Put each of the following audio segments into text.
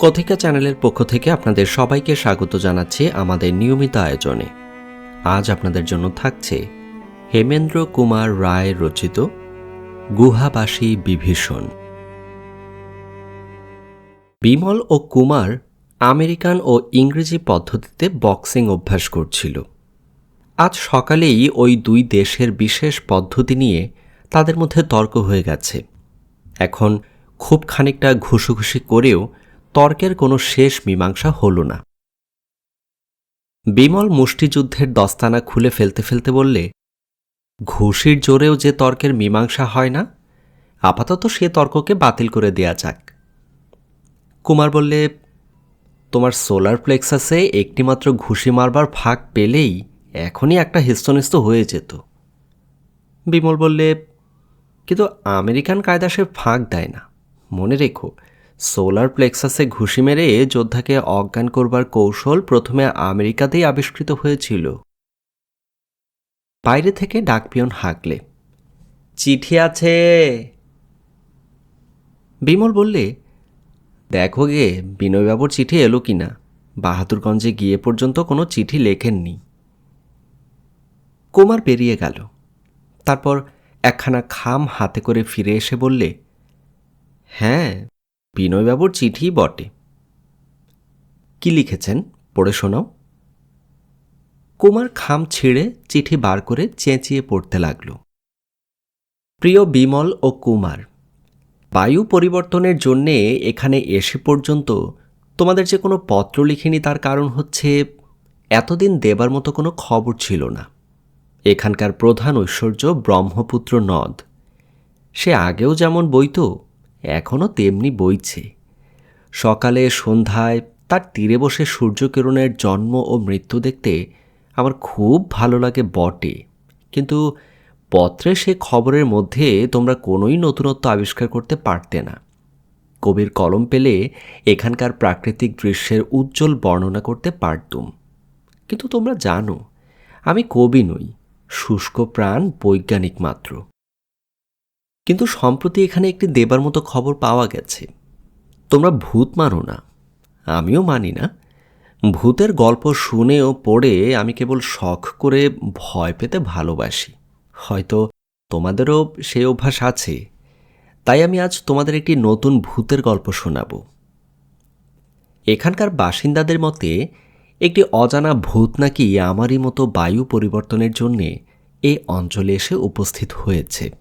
কথিকা চ্যানেলের পক্ষ থেকে আপনাদের সবাইকে স্বাগত জানাচ্ছি আমাদের নিয়মিত আয়োজনে। আজ আপনাদের জন্য থাকছে হেমেন্দ্র কুমার রায় রচিত গুহাবাসী বিভীষণ। বিমল ও কুমার আমেরিকান ও ইংরেজি পদ্ধতিতে বক্সিং অভ্যাস করছিল। আজ সকালেই ওই দুই দেশের বিশেষ পদ্ধতি নিয়ে তাদের মধ্যে তর্ক হয়ে গেছে। এখন খুব খানিকটা ঘুষোঘুষি করেও তর্কের কোনো শেষ মীমাংসা হল না। বিমল মুষ্টিযুদ্ধের দস্তানা খুলে ফেলতে ফেলতে বললে, ঘুষির জোরেও যে তর্কের মীমাংসা হয় না, আপাতত সে তর্ককে বাতিল করে দেয়া যাক। কুমার বললে, তোমার সোলার প্লেক্সাসে একটিমাত্র ঘুষি মারবার ফাঁক পেলেই এখনই একটা হিস্তনিস্ত হয়ে যেত। বিমল বললে, কিন্তু আমেরিকান কায়দা সে ফাঁক দেয় না। মনে রেখো সোলার প্লেক্সাসে ঘুষি মেরে যোদ্ধাকে অজ্ঞান করবার কৌশল প্রথমে আমেরিকাতেই আবিষ্কৃত হয়েছিল। বাইরে থেকে ডাকপিয়ন হাঁকলে, চিঠি আছে? বিমল বললে, দেখো গে, বিনয়বাবুর চিঠি এলো কি না বাহাদুরগঞ্জে গিয়ে পর্যন্ত কোনো চিঠি লেখেননি। কুমার বেরিয়ে গেল। তারপর একখানা খাম হাতে করে ফিরে এসে বললে হ্যাঁ বিনয়বাবুর চিঠি বটে। কি লিখেছেন? পড়ে শোনাও। কুমার খাম ছিঁড়ে চিঠি বার করে চেঁচিয়ে পড়তে লাগল। প্রিয় বিমল ও কুমার, বায়ু পরিবর্তনের জন্যে এখানে এসে পর্যন্ত তোমাদের যে কোনো পত্র লিখিনি তার কারণ হচ্ছে এতদিন দেবার মতো কোনো খবর ছিল না। এখানকার প্রধান ঐশ্বর্য ব্রহ্মপুত্র নদ। সে আগেও যেমন বইত এখনও তেমনি বইছে। সকালে সন্ধ্যায় তার তীরে বসে সূর্যকিরণের জন্ম ও মৃত্যু দেখতে আমার খুব ভালো লাগে বটে। কিন্তু পত্রে সে খবরের মধ্যে তোমরা কোনোই নতুনত্ব আবিষ্কার করতে পারতে না। কবির কলম পেলে এখানকার প্রাকৃতিক দৃশ্যের উজ্জ্বল বর্ণনা করতে পারতুম। কিন্তু তোমরা জানো, আমি কবি নই, শুষ্ক প্রাণ, বৈজ্ঞানিক মাত্র। কিন্তু সম্প্রতি এখানে একটি দেবার মতো খবর পাওয়া গেছে। তোমরা ভূত মানো না। আমিও মানি না। ভূতের গল্প শুনেও পড়ে আমি কেবল শখ করে ভয় পেতে ভালোবাসি। হয়তো তোমাদেরও সেই অভ্যাস আছে। তাই আমি আজ তোমাদের একটি নতুন ভূতের গল্প শোনাব। এখানকার বাসিন্দাদের মতে, একটি অজানা ভূত নাকি আমারই মতো বায়ু পরিবর্তনের জন্যে এই অঞ্চলে এসে উপস্থিত হয়েছে।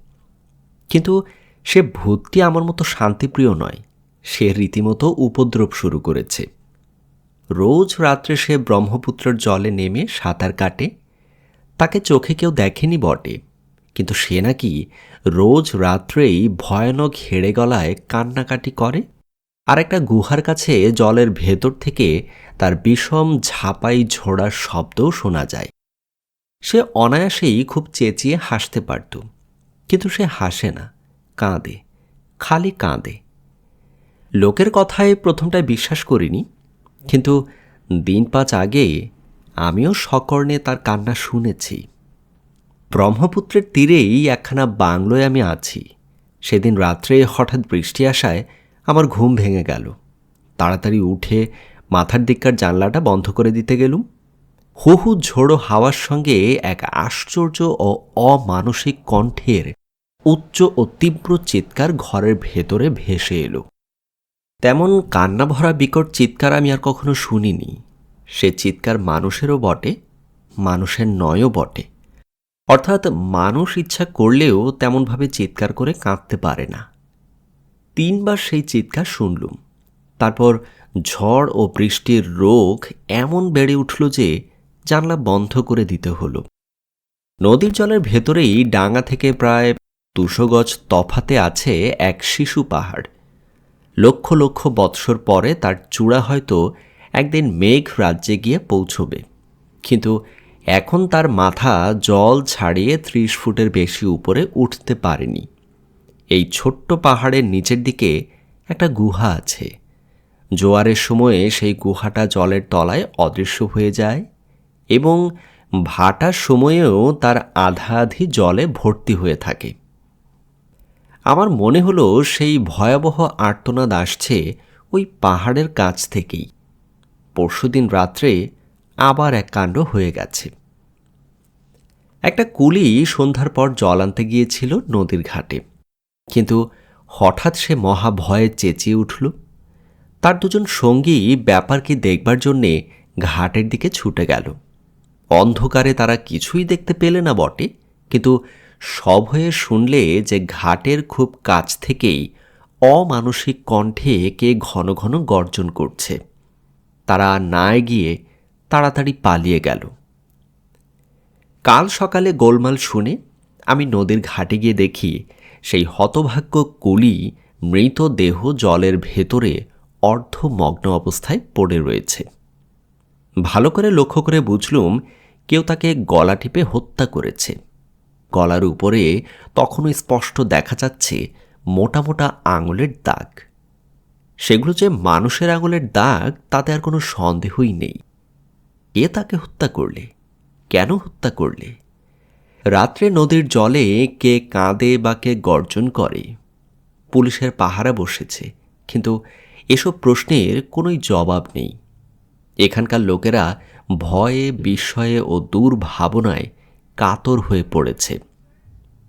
কিন্তু সে ভূতটি আমার মতো শান্তিপ্রিয় নয়। সে রীতিমতো উপদ্রব শুরু করেছে। রোজ রাত্রে সে ব্রহ্মপুত্রের জলে নেমে সাঁতার কাটে। তাকে চোখে কেউ দেখেনি বটে। কিন্তু সে নাকি রোজ রাত্রেই ভয়ানক হেড়ে গলায় কান্নাকাটি করে। আর একটা গুহার কাছে জলের ভেতর থেকে তার বিষম ঝাপাই ঝোড়ার শব্দও শোনা যায়। সে অনায়াসেই খুব চেঁচিয়ে হাসতে পারত। কিন্তু সে হাসে না, কাঁদে, খালি কাঁদে। লোকের কথায় প্রথমটায় বিশ্বাস করিনি, কিন্তু দিন পাঁচ আগে আমিও সকর্ণে তার কান্না শুনেছি। ব্রহ্মপুত্রের তীরেই একখানা বাংলোয় আমি আছি। সেদিন রাত্রে হঠাৎ বৃষ্টি আসায় আমার ঘুম ভেঙে গেল। তাড়াতাড়ি উঠে মাথার দিককার জানলাটা বন্ধ করে দিতে গেলুম। হু হু ঝোড়ো হাওয়ার সঙ্গে এক আশ্চর্য ও অমানসিক কণ্ঠের উচ্চ ও তীব্র চিৎকার ঘরের ভেতরে ভেসে এলো। তেমন কান্না ভরা বিকট চিৎকার আমি আর কখনো শুনিনি। সে চিৎকার মানুষেরও বটে, মানুষের নয়ও বটে। অর্থাৎ মানুষ ইচ্ছা করলেও তেমনভাবে চিৎকার করে কাঁদতে পারে না। তিনবার সেই চিৎকার শুনলুম। তারপর ঝড় ও বৃষ্টির রোগ এমন বেড়ে উঠল যে জানলা বন্ধ করে দিতে হলো। নদীর জলের ভেতরেই ডাঙা থেকে প্রায় দুশো গজ তফাতে আছে এক শিশু পাহাড়। লক্ষ লক্ষ বৎসর পরে তার চূড়া হয়তো একদিন মেঘ রাজ্যে গিয়ে পৌঁছবে। কিন্তু এখন তার মাথা জল ছাড়িয়ে ত্রিশ ফুটের বেশি উপরে উঠতে পারেনি। এই ছোট্ট পাহাড়ের নিচের দিকে একটা গুহা আছে। জোয়ারের সময়ে সেই গুহাটা জলের তলায় অদৃশ্য হয়ে যায় এবং ভাটার সময়েও তার আধা আধি জলে ভর্তি হয়ে থাকে। আমার মনে হলো সেই ভয়াবহ আর্তনাদ আসছে ওই পাহাড়ের কাছ থেকেই। পরশুদিন রাত্রে আবার এক কাণ্ড হয়ে গেছে। একটা কুলি সন্ধ্যার পর জল আনতে গিয়েছিল নদীর ঘাটে। কিন্তু হঠাৎ সে মহা ভয়ে চেঁচিয়ে উঠল। তার দুজন সঙ্গী ব্যাপারকে দেখবার জন্যে ঘাটের দিকে ছুটে গেল। অন্ধকারে তারা কিছুই দেখতে পেলে না বটে, কিন্তু সব হয়ে শুনলে যে ঘাটের খুব কাছ থেকেই অমানসিক কণ্ঠে কে ঘন ঘন গর্জন করছে। তারা না গিয়ে তাড়াতাড়ি পালিয়ে গেল। কাল সকালে গোলমাল শুনে আমি নদীর ঘাটে গিয়ে দেখি সেই হতভাগ্য কুলি মৃতদেহ জলের ভেতরে অর্ধমগ্ন অবস্থায় পড়ে রয়েছে। ভালো করে লক্ষ্য করে বুঝলুম কেউ তাকে গলা টিপে হত্যা করেছে। গলার উপরে তখনও স্পষ্ট দেখা যাচ্ছে মোটা মোটা আঙুলের দাগ। সেগুলো যে মানুষের আঙুলের দাগ, তাতে আর কোনো সন্দেহই নেই। কে তাকে হত্যা করলে? কেন হত্যা করলে? রাত্রে নদীর জলে কে কাঁদে বা কে গর্জন করে? পুলিশের পাহারা বসেছে, কিন্তু এসব প্রশ্নের কোনোই জবাব নেই। এখানকার লোকেরা ভয়ে, বিস্ময়ে ও দুর্ভাবনায় কাতর হয়ে পড়েছে।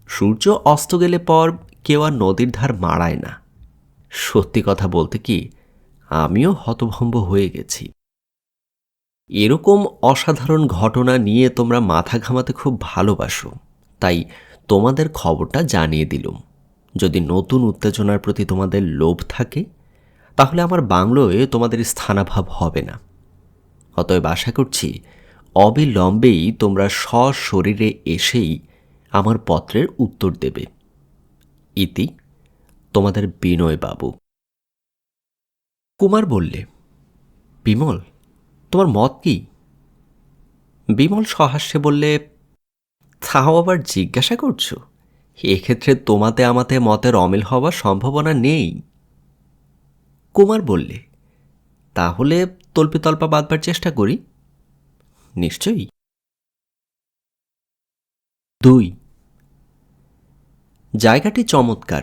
সূর্য অস্ত গেলে পর কেউ আর নদীর ধার মাড়ায় না। সত্যি কথা বলতে কি, আমিও হতভম্ব হয়ে গেছি। এরকম অসাধারণ ঘটনা নিয়ে তোমরা মাথা ঘামাতে খুব ভালোবাসো। তাই তোমাদের খবরটা জানিয়ে দিলুম। যদি নতুন উত্তেজনার প্রতি তোমাদের লোভ থাকে, তাহলে আমার বাংলোয় তোমাদের স্থানাভাব হবে না। অতএব আশা করছি অবিলম্বেই তোমরা সশরীরে এসেই আমার পত্রের উত্তর দেবে। ইতি তোমাদের বিনয় বাবু। কুমার বললে, বিমল, তোমার মত কি? বিমল সহাস্যে বললে, তাও আবার জিজ্ঞাসা করছ? এক্ষেত্রে তোমাতে আমাতে মতের অমিল হওয়ার সম্ভাবনা নেই। কুমার বললে, তাহলে তল্পিতল্পা বাঁধবার চেষ্টা করি। নিশ্চয়ই। দুই। জায়গাটি চমৎকার।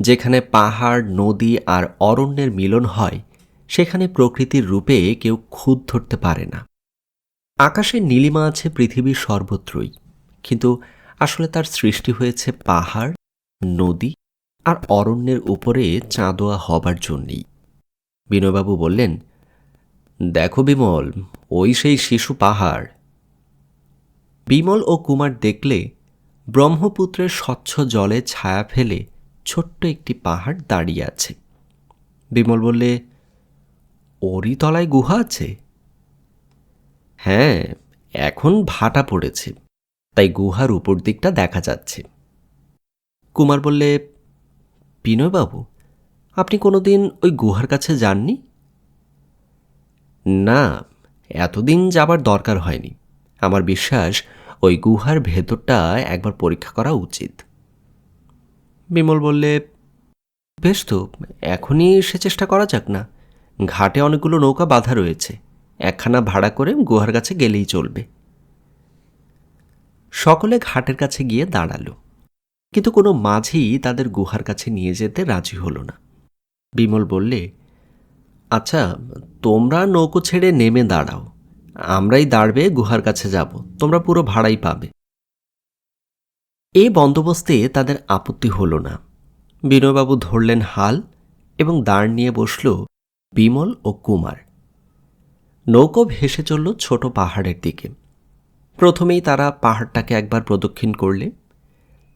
যেখানে পাহাড়, নদী আর অরণ্যের মিলন হয়, সেখানে প্রকৃতির রূপে কেউ খুদ ধরতে পারে না। আকাশে নীলিমা আছে পৃথিবীর সর্বত্রই, কিন্তু আসলে তার সৃষ্টি হয়েছে পাহাড়, নদী আর অরণ্যের উপরে চাঁদোয়া হবার জন্যেই। বিনয়বাবু বললেন দেখো বিমল, ওই সেই শিশু পাহাড়। বিমল ও কুমার দেখলে ব্রহ্মপুত্রের স্বচ্ছ জলে ছায়া ফেলে ছোট্ট একটি পাহাড় দাঁড়িয়ে আছে। বিমল বললে, ওরই তলায় গুহা আছে? হ্যাঁ এখন ভাটা পড়েছে, তাই গুহার উপর দিকটা দেখা যাচ্ছে। কুমার বললে, বিনয়বাবু, আপনি কোনোদিন ওই গুহার কাছে যাননি? না, এতদিন যাবার দরকার হয়নি। আমার বিশ্বাস ওই গুহার ভেতরটা একবার পরীক্ষা করা উচিত। বিমল বললে, বেশ তো, এখনই সে চেষ্টা করা যাক না। ঘাটে অনেকগুলো নৌকা বাঁধা রয়েছে, একখানা ভাড়া করে গুহার কাছে গেলেই চলবে। সকলে ঘাটের কাছে গিয়ে দাঁড়াল। কিন্তু কোনো মাঝি তাদের গুহার কাছে নিয়ে যেতে রাজি হলো না। বিমল বললে আচ্ছা তোমরা নৌকো ছেড়ে নেমে দাঁড়াও। আমরাই দাঁড়বে, গুহার কাছে যাব। তোমরা পুরো ভাড়াই পাবে। এই বন্দোবস্তে তাদের আপত্তি হল না। বিনয়বাবু ধরলেন হাল এবং দাঁড় নিয়ে বসল বিমল ও কুমার। নৌকো ভেসে চলল ছোট পাহাড়ের দিকে। প্রথমেই তারা পাহাড়টাকে একবার প্রদক্ষিণ করলে।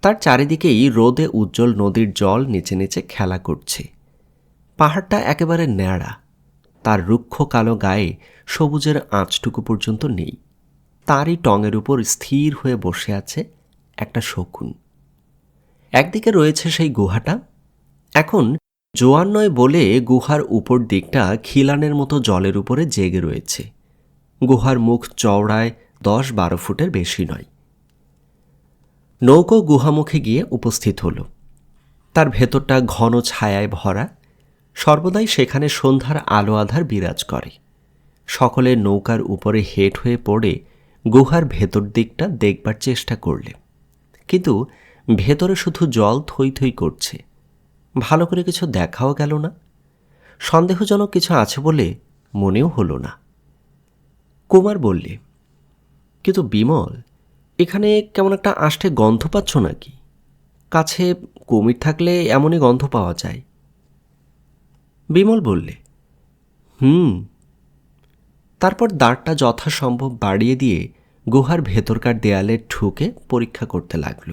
তার চারিদিকেই রোদে উজ্জ্বল নদীর জল নিচে নিচে খেলা করছে। পাহাড়টা একেবারে ন্যাড়া। তার রুক্ষ কালো গায়ে সবুজের আঁচটুকু পর্যন্ত নেই। তারই টঙের উপর স্থির হয়ে বসে আছে একটা শকুন। একদিকে রয়েছে সেই গুহাটা। এখন জোয়ার নয় বলে গুহার উপর দিকটা খিলানের মতো জলের উপরে জেগে রয়েছে। গুহার মুখ চওড়ায় দশ বারো ফুটের বেশি নয়। নৌকো গুহামুখে গিয়ে উপস্থিত হল। তার ভেতরটা ঘন ছায়ায় ভরা। সর্বদাই সেখানে সন্ধ্যার আলো আধার বিরাজ করে। সকলে নৌকার উপরে হেট হয়ে পড়ে গুহার ভেতর দিকটা দেখবার চেষ্টা করলে। কিন্তু ভেতরে শুধু জল থই থই করছে। ভালো করে কিছু দেখাও গেল না। সন্দেহজনক কিছু আছে বলে মনেও হলো না। কুমার বললে, কিন্তু বিমল, এখানে কেমন একটা আষ্টে গন্ধ পাচ্ছ নাকি? কাছে কুমির থাকলে এমনই গন্ধ পাওয়া যায়। বিমল বললে, হুম। তারপর দাঁড়টা যথাসম্ভব বাড়িয়ে দিয়ে গুহার ভেতরকার দেয়ালে ঠুকে পরীক্ষা করতে লাগল।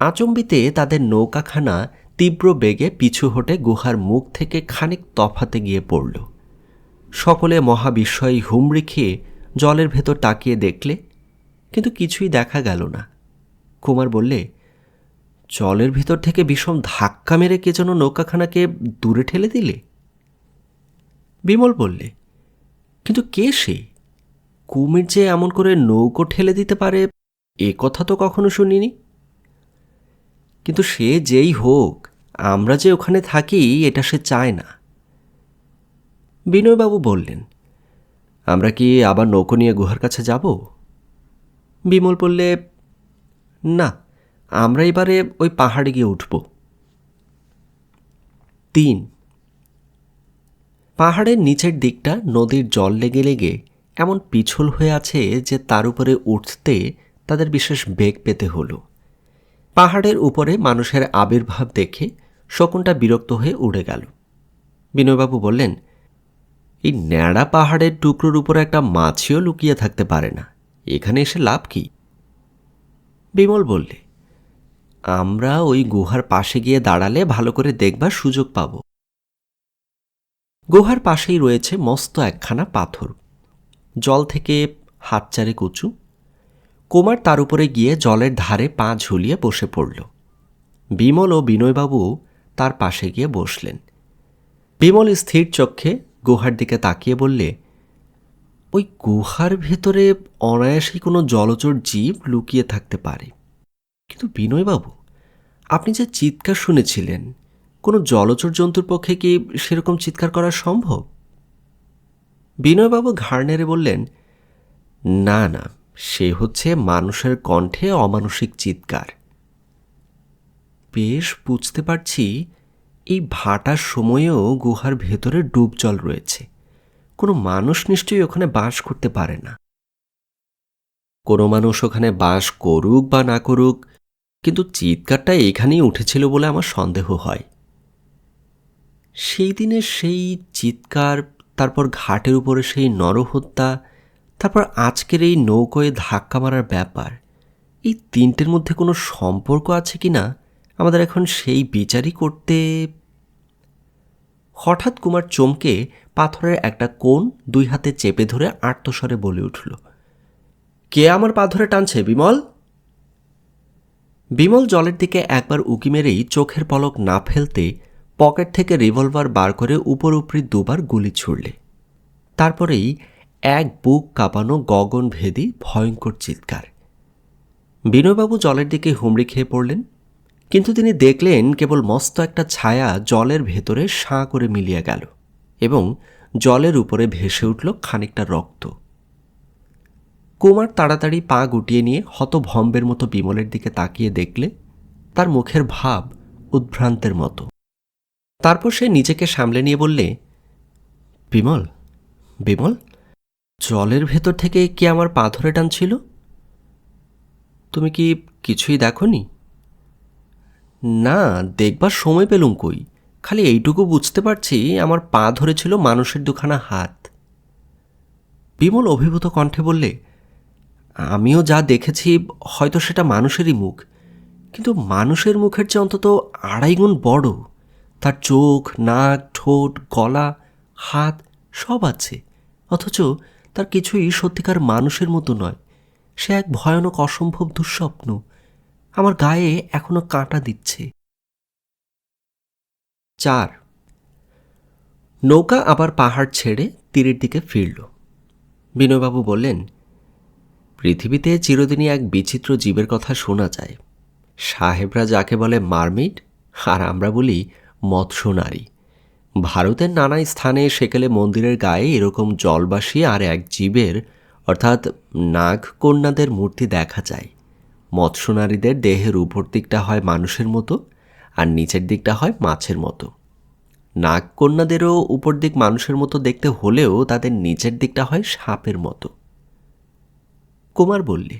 আচম্বিতে তাদের নৌকাখানা তীব্র বেগে পিছু হটে গুহার মুখ থেকে খানিক তফাতে গিয়ে পড়ল। সকলে মহাবিস্ময়ী হুমড়ি খেয়ে জলের ভেতর তাকিয়ে দেখলে, কিন্তু কিছুই দেখা গেল না। কুমার বললে জলের ভিতর থেকে বিষম ধাক্কা মেরে কে যেন নৌকাখানাকে দূরে ঠেলে দিলে? বিমল বললে, কিন্তু কে সে? কুমির যে এমন করে নৌকো ঠেলে দিতে পারে, এ কথা তো কখনো শুনিনি। কিন্তু সে যেই হোক, আমরা যে ওখানে থাকি, এটা সে চায় না। বিনয়বাবু বললেন, আমরা কি আবার নৌকো নিয়ে গুহার কাছে যাব? বিমল বললে, না। আমরা এবারে ওই পাহাড়ে গিয়ে উঠব। তিন। পাহাড়ের নিচের দিকটা নদীর জল লেগে লেগে এমন পিছল হয়ে আছে যে তার উপরে উঠতে তাদের বিশেষ বেগ পেতে হলো। পাহাড়ের উপরে মানুষের আবির্ভাব দেখে শকুনটা বিরক্ত হয়ে উড়ে গেল। বিনয়বাবু বললেন, এই ন্যাড়া পাহাড়ের টুকরোর উপরে একটা মাছিও লুকিয়ে থাকতে পারে না। এখানে এসে লাভ কি? বিমল বললে আমরা ওই গুহার পাশে গিয়ে দাঁড়ালে ভালো করে দেখবার সুযোগ পাব। গুহার পাশেই রয়েছে মস্ত একখানা পাথর। জল থেকে হাত চারে উঁচু। কুমার তার উপরে গিয়ে জলের ধারে পা ঝুলিয়ে বসে পড়ল। বিমল ও বিনয়বাবু তার পাশে গিয়ে বসলেন। বিমল স্থির চক্ষে গুহার দিকে তাকিয়ে বললে, ওই গুহার ভেতরে অনায়াসেই কোনো জলচর জীব লুকিয়ে থাকতে পারে। কিন্তু বিনয়বাবু, আপনি যে চিৎকার শুনেছিলেন, কোনো জলচর জন্তুর পক্ষে কি সেরকম চিৎকার করা সম্ভব? বিনয়বাবু ঘাড় নেড়ে বললেন, না না, সে হচ্ছে মানুষের কণ্ঠে অমানসিক চিৎকার। বেশ বুঝতে পারছি, এই ভাটার সময়েও গুহার ভেতরে ডুব জল রয়েছে। কোনো মানুষ নিশ্চয়ই ওখানে বাস করতে পারে না। কোনো মানুষ ওখানে বাস করুক বা না করুক কিন্তু চিৎকারটা এখানেই উঠেছিল বলে আমার সন্দেহ হয়। সেই দিনের সেই চিৎকার, তারপর ঘাটের উপরে সেই নরহত্যা, তারপর আজকের এই নৌকোয় ধাক্কা মারার ব্যাপার, এই তিনটের মধ্যে কোনো সম্পর্ক আছে কি না? আমাদের এখন সেই বিচারই করতে হঠাৎ কুমার চমকে পাথরের একটা কোণ দুই হাতে চেপে ধরে আর্তস্বরে বলে উঠল, কে আমার পা ধরে টানছে বিমল? বিমল জলের দিকে একবার উকি মেরেই চোখের পলক না ফেলতে পকেট থেকে রিভলভার বার করে উপর উপরি দুবার গুলি ছুড়লে। তারপরেই এক বুক কাঁপানো গগন ভেদি ভয়ঙ্কর চিৎকার। বিনয়বাবু জলের দিকে হুমড়ি খেয়ে পড়লেন, কিন্তু তিনি দেখলেন কেবল মস্ত একটা ছায়া জলের ভেতরে সাঁ করে মিলিয়ে গেল এবং জলের উপরে ভেসে উঠল খানিকটা রক্ত। কুমার তাড়াতাড়ি পা গুটিয়ে নিয়ে হতভম্বের মতো বিমলের দিকে তাকিয়ে দেখলে তার মুখের ভাব উদ্ভ্রান্তের মতো। তারপর সে নিজেকে সামলে নিয়ে বললে, বিমল বিমল, জলের ভেতর থেকে কি আমার পা ধরে টানছিল? তুমি কি কিছুই দেখনি? না, দেখবার সময় পেলুম কই? খালি এইটুকু বুঝতে পারছি আমার পা ধরেছিল মানুষের দুখানা হাত। বিমল অভিভূত কণ্ঠে বললে আমিও যা দেখেছি, হয়তো সেটা মানুষেরই মুখ। কিন্তু মানুষের মুখের চেয়ে অন্তত আড়াই গুণ বড় তার চোখ, নাক, ঠোঁট, গলা, হাত সব আছে। অথচ তার কিছুই সত্যিকার মানুষের মতো নয়। সে এক ভয়ানক, অসম্ভব দুঃস্বপ্ন আমার গায়ে এখনও কাঁটা দিচ্ছে। চার। নৌকা আবার পাহাড় ছেড়ে তীরের দিকে ফিরল। বিনয়বাবু বললেন পৃথিবীতে চিরদিনই এক বিচিত্র জীবের কথা শোনা যায়। সাহেবরা যাকে বলে মারমিট, আর আমরা বলি মৎস্য নারী ভারতের নানা স্থানে সেকেলে মন্দিরের গায়ে এরকম জলবাসী আর এক জীবের, অর্থাৎ নাগ কন্যাদের মূর্তি দেখা যায়। মৎস্য নারীদের দেহের উপর দিকটা হয় মানুষের মতো, আর নিচের দিকটা হয় মাছের মতো। নাগকন্যাদেরও উপর দিক মানুষের মতো দেখতে হলেও তাদের নিচের দিকটা হয় সাপের মতো। কুমার বললে,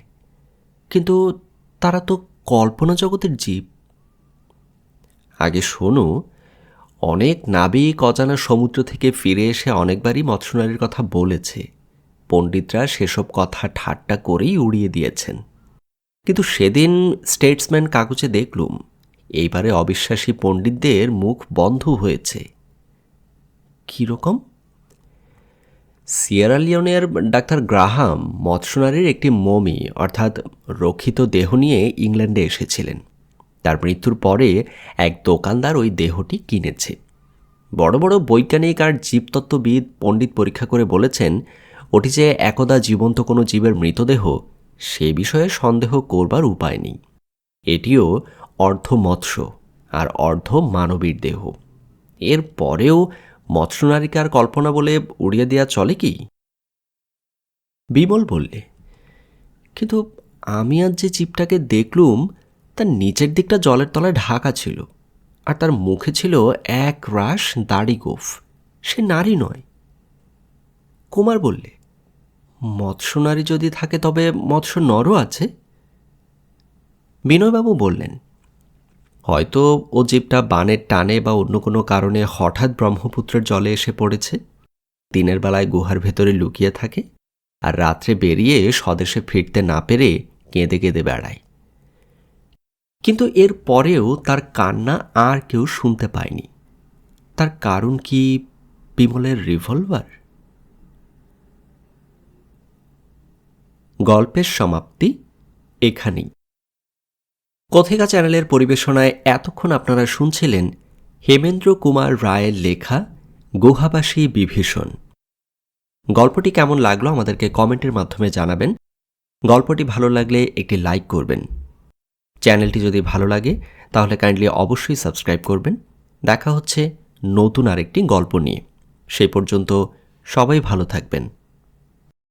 কিন্তু তারা তো কল্পনা জগতের জীব। আগে শোনো, অনেক নাবিক অজানা সমুদ্র থেকে ফিরে এসে অনেকবারই মৎস্যনারীর কথা বলেছে। পণ্ডিতরা সেসব কথা ঠাট্টা করেই উড়িয়ে দিয়েছেন। কিন্তু সেদিন স্টেটসম্যান কাগজে দেখলুম, এইবারে অবিশ্বাসী পণ্ডিতদের মুখ বন্ধ হয়েছে। কীরকম সিয়েরা লিওনের ডাক্তার গ্রাহাম মৎস্যনারীর একটি মমি, অর্থাৎ রক্ষিত দেহ নিয়ে ইংল্যান্ডে এসেছিলেন। তার মৃত্যুর পরে এক দোকানদার ওই দেহটি কিনেছে। বড় বড় বৈজ্ঞানিক আর জীবতত্ত্ববিদ পণ্ডিত পরীক্ষা করে বলেছেন, ওটি যে একদা জীবন্ত কোনো জীবের মৃতদেহ, সে বিষয়ে সন্দেহ করবার উপায় নেই। এটিও অর্ধ মৎস্য আর অর্ধ মানবীর দেহ। এর পরেও মৎস্যনারিকার কল্পনা বলে উড়িয়ে দেওয়া চলে কি? বিমল বললে, কিন্তু আমি আজ যে চিপটাকে দেখলুম, তার নিচের দিকটা জলের তলায় ঢাকা ছিল, আর তার মুখে ছিল এক রাস দাড়ি গোফ। সে নারী নয়। কুমার বললে মৎস্য নারী যদি থাকে তবে মৎস্য নরও আছে? বিনয়বাবু বললেন হয়তো ও জীবটা বানের টানে বা অন্য কোনো কারণে হঠাৎ ব্রহ্মপুত্রের জলে এসে পড়েছে। দিনের বেলায় গুহার ভেতরে লুকিয়ে থাকে আর রাত্রে বেরিয়ে স্বদেশে ফিরতে না পেরে কেঁদে কেঁদে বেড়ায়। কিন্তু এর পরেও তার কান্না আর কেউ শুনতে পায়নি। তার কারণ কি বিমলের রিভলভার? গল্পের সমাপ্তি এখানেই। কথিকা চ্যানেলের পরিবেশনায় এতক্ষণ আপনারা শুনছিলেন হেমেন্দ্র কুমার রায়ের লেখা গুহাবাসী বিভীষণ। গল্পটি কেমন লাগল আমাদেরকে কমেন্টের মাধ্যমে জানাবেন। গল্পটি ভালো লাগলে একটি লাইক করবেন। চ্যানেলটি যদি ভালো লাগে, তাহলে কাইন্ডলি অবশ্যই সাবস্ক্রাইব করবেন। দেখা হচ্ছে নতুন আরেকটি গল্প নিয়ে। সেই পর্যন্ত সবাই ভালো থাকবেন।